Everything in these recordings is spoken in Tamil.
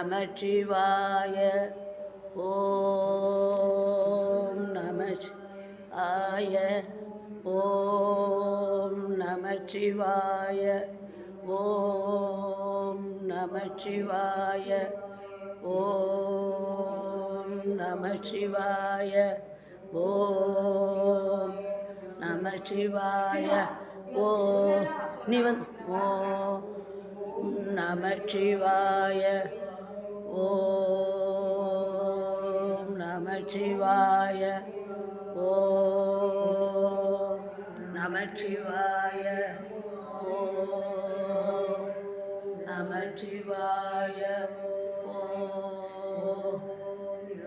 நமச்சிவாய. ஓம் நமச்சிவாய. ஓம் நமச்சிவாய. ஓம் நமச்சிவாய. ஓம் நமச்சிவாய. ஓம் நமச்சிவாய. ஓ நிவன் ஓ ஓம் நமச்சிவாய. ஓம் நமச்சிவாய ஓம் நமச்சிவாய ஓம் நமச்சிவாய ஓம்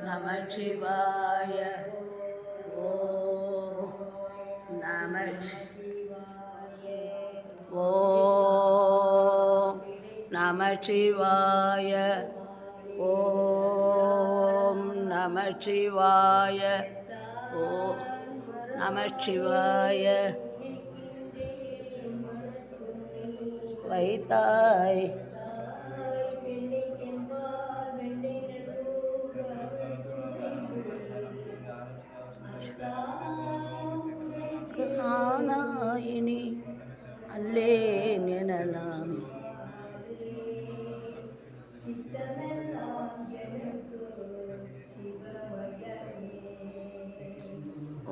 நமச்சிவாய ஓம் நமச்சி ஓம் நமச்சிவாய ஓம் நம சிவாய. ஓ நம சிவாய. வைத்தாய். ஆனாயினி அல்லேன் எனலாமே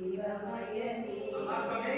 சிவமயமே